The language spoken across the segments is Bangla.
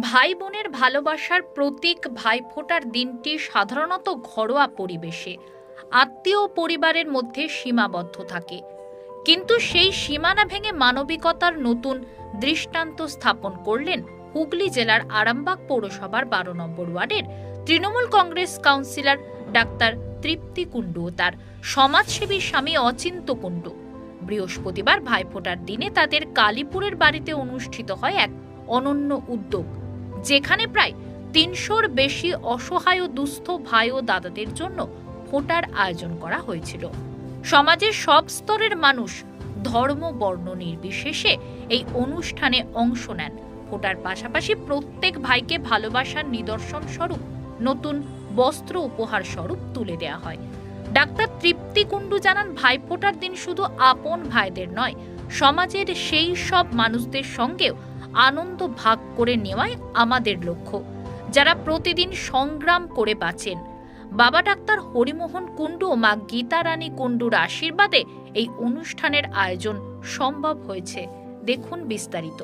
ভাই বোনের ভালোবাসার প্রতীক ভাইফোঁটার দিনটি সাধারণত ঘরোয়া পরিবেশে। আত্মীয় পরিবারের মধ্যে সীমাবদ্ধ থাকে। কিন্তু সেই সীমানা ভেঙে মানবিকতার নতুন দৃষ্টান্ত স্থাপন করলেন হুগলি জেলার আরামবাগ পৌরসভার বারো নম্বর ওয়ার্ডের তৃণমূল কংগ্রেস কাউন্সিলর ডাক্তার তৃপ্তি কুণ্ডু তার সমাজসেবী স্বামী অচিন্ত কুণ্ডু। বৃহস্পতিবার ভাইফোঁটার দিনে তাদের কালীপুরের বাড়িতে অনুষ্ঠিত হয় এক অনন্য উদ্যোগ। যেখানে প্রায় তিনশোর বেশি অসহায় দুস্থ ভাই ও দাদাদের জন্য ফোটার আয়োজন করা হয়েছিল। সমাজের সব স্তরের মানুষ ধর্ম, বর্ণ নির্বিশেষে এই অনুষ্ঠানে অংশ নেন। ফোটার পাশাপাশি প্রত্যেক ভাইকে ভালোবাসার নিদর্শন স্বরূপ, নতুন বস্ত্র উপহার স্বরূপ তুলে দেওয়া হয়। ডাক্তার তৃপ্তি কুণ্ডু জানান ভাইফোঁটার দিন শুধু আপন ভাইদের নয়, সমাজের সেই সব মানুষদের সঙ্গেও আনন্দ ভাগ করে নেওয়াই আমাদের লক্ষ্য। যারা প্রতিদিন সংগ্রাম করে বাঁচেন বাবা ডাক্তার হরিমোহন কুণ্ডু ও মা গীতা রানী কুণ্ডুর আশীর্বাদে এই অনুষ্ঠানের আয়োজন সম্ভব হয়েছে। দেখুন বিস্তারিত।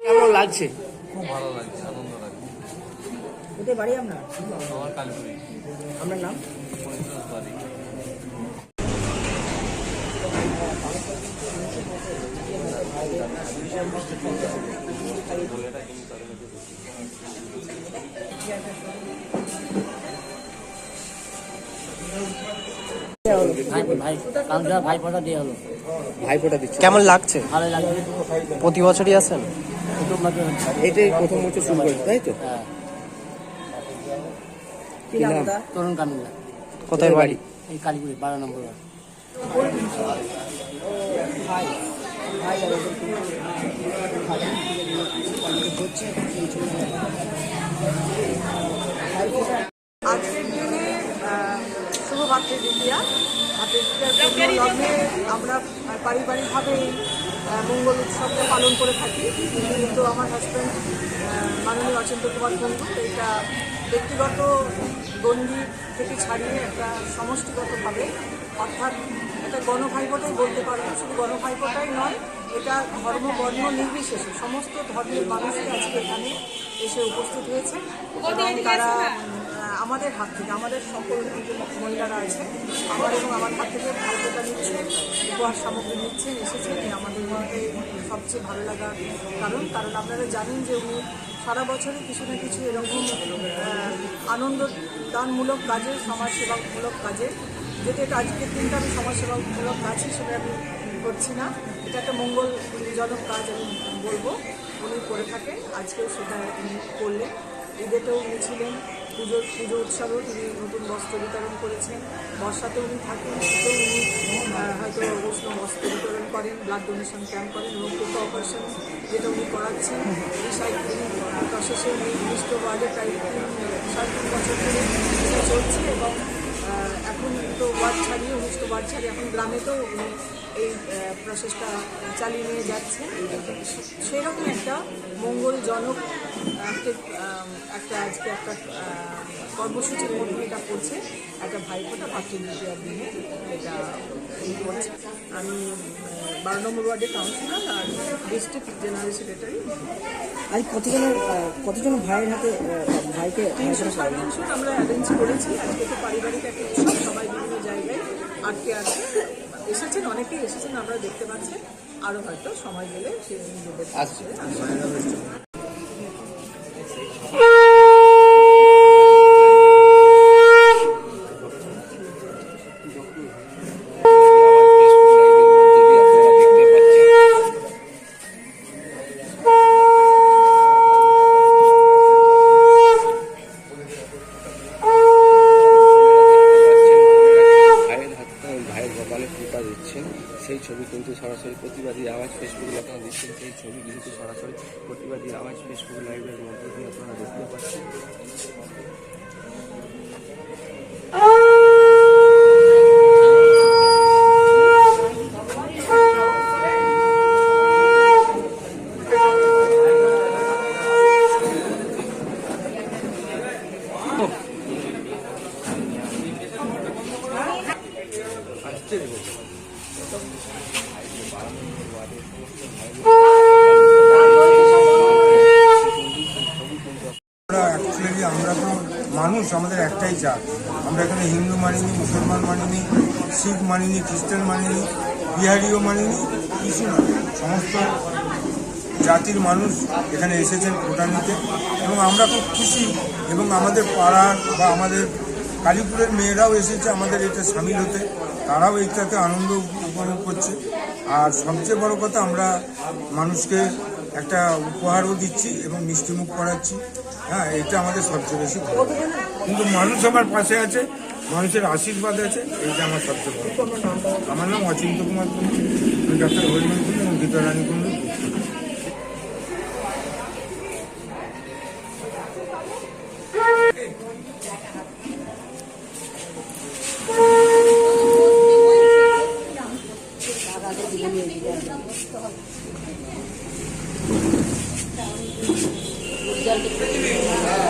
কেমন লাগছে? খুব ভালো লাগছে আনন্দ লাগছে। কোথায় বাড়ি আপনার? আমার কালীপুরি আপনার নাম পঞ্চাশ বাড়ি ভাই ভাই কালকে ভাই ফোটা দিয়ে হলো ভাইফোঁটা দিচ্ছে কেমন লাগছে? ভালো প্রতি বছরই আসেন এটাই প্রথম বছর শুরু করেছে তাই তো? হ্যাঁ। তরুণ কামিল্লা কোথায় বাড়ি? এই কালীপুরি বারো নম্বর ওয়ার্ড। আজকের দিনে শুভ ভাতৃ দ্বিতীয়া ভাতৃ লগ্নে আমরা পারিবারিকভাবে মঙ্গল উৎসবটা পালন করে থাকি কিন্তু আমার হাজব্যান্ড মাননীয় অচিন্ত কুমার কুণ্ডু এটা ব্যক্তিগত গণ্ডি থেকে ছাড়িয়ে একটা সমষ্টিগতভাবে অর্থাৎ এটা গণভাইপোটাই বলতে পারব শুধু গণভাইপোটাই নয় এটা ধর্ম বর্ণ নির্বিশেষে সমস্ত ধর্মের মানুষই আজকে এখানে এসে উপস্থিত হয়েছে এবং তারা আমাদের হাত থেকে আমাদের সকল মহিলারা আছে আমার এবং আমার হাত থেকে ভাইফোঁটা নিচ্ছেন উপহার সামগ্রী নিচ্ছেন এসেছেন আমাদের মধ্যে সবচেয়ে ভালো লাগার কারণ কারণ আপনারা জানেন যে উনি সারা বছরই কিছু না কিছু এরকম আহ, আনন্দ দানমূলক কাজে সমাজসেবামূলক কাজে যেটা এটা আজকের দিনটা আমি সমাজসেবামূলক কাজ হিসেবে আমি করছি না, এটা একটা মঙ্গল মঙ্গলজনক কাজ আমি বলব। উনি করে থাকেন, আজকেও সেটা উনি করলেন। ঈদেতেও উনি ছিলেন পুজোর পুজো উৎসবেও তিনি নতুন বস্ত্র বিতরণ করেছেন। বর্ষাতে উনি থাকেন শীতেও উনি হয়তো উষ্ণ বস্ত্র বিতরণ করেন ব্লাড ডোনেশন ক্যাম্প করেন এবং কোকো অপারেশন যেটা উনি করাচ্ছেন রিসাইক্লিং প্রসেসে উনি নির্দিষ্ট ওয়ার্ডে প্রায় তিন, সাড়ে তিন বছর ধরে চলছে এবং এখন তো ওয়ার্ড ছাড়িয়ে উনিশটো ওয়ার্ড ছাড়িয়ে এখন গ্রামেতেও উনি এই প্রসেসটা চালিয়ে নিয়ে যাচ্ছে সেরকম একটা মঙ্গলজনক একটা আজকে একটা কর্মসূচির মধ্যে এটা করছে একটা ভাইফোঁটা ভাতৃদ্বিতীয়ার দিনে এটা করছে আমি বারো নম্বর ওয়ার্ডের কাউন্সিলর আর ডিস্ট্রিক্ট জেনারেল সেক্রেটারি। আর কতজনের কতজন ভাইয়ের হাতে ভাইকে তিনশো সাড়ে তিনশো আমরা অ্যারেঞ্জ করেছি। আজকে তো পারিবারিক একটা উৎসব সবাই বিভিন্ন জায়গায় আটকে আছে। এসেছেন অনেকেই এসেছেন আমরা দেখতে পাচ্ছি। আরও হয়তো সময় গেলে সেই দিন আসছে। সেই ছবি কিন্তু সরাসরি প্রতিবাদী আওয়াজ ফেসবুক লাইভ দিচ্ছেন সেই ছবি কিন্তু সরাসরি প্রতিবাদী আওয়াজ ফেসবুক লাইভের মধ্যে দিয়ে আপনারা দেখতে পাচ্ছেন Oh. মানুষ আমাদের একটাই জাত। আমরা এখানে হিন্দু মানিনি, মুসলমান মানিনি, শিখ মানিনি, খ্রিস্টান মানিনি, বিহারিও মানিনি, কিছু না। সমস্ত জাতির মানুষ এখানে এসেছেন ভোটার নিতে এবং আমরা খুব খুশি এবং আমাদের পাড়ার বা আমাদের কালীপুরের মেয়েরাও এসেছে আমাদের এটা সামিল হতে। তারাও এইটাতে আনন্দ উপভোগ করছে। আর সবচেয়ে বড় কথা, আমরা মানুষকে একটা উপহারও দিচ্ছি এবং মিষ্টিমুখ করাচ্ছি। হ্যাঁ এটা আমাদের সবচেয়ে বেশি ভালো। কিন্তু মানুষ আমার পাশে আছে মানুষের আশীর্বাদ আছে এইটা আমার সবচেয়ে বড় আমার নাম অচিন্ত কুমার কুন্ডু আমি ডাক্তার হরিমন কুন্ডু এবং গীতা রানী Ya.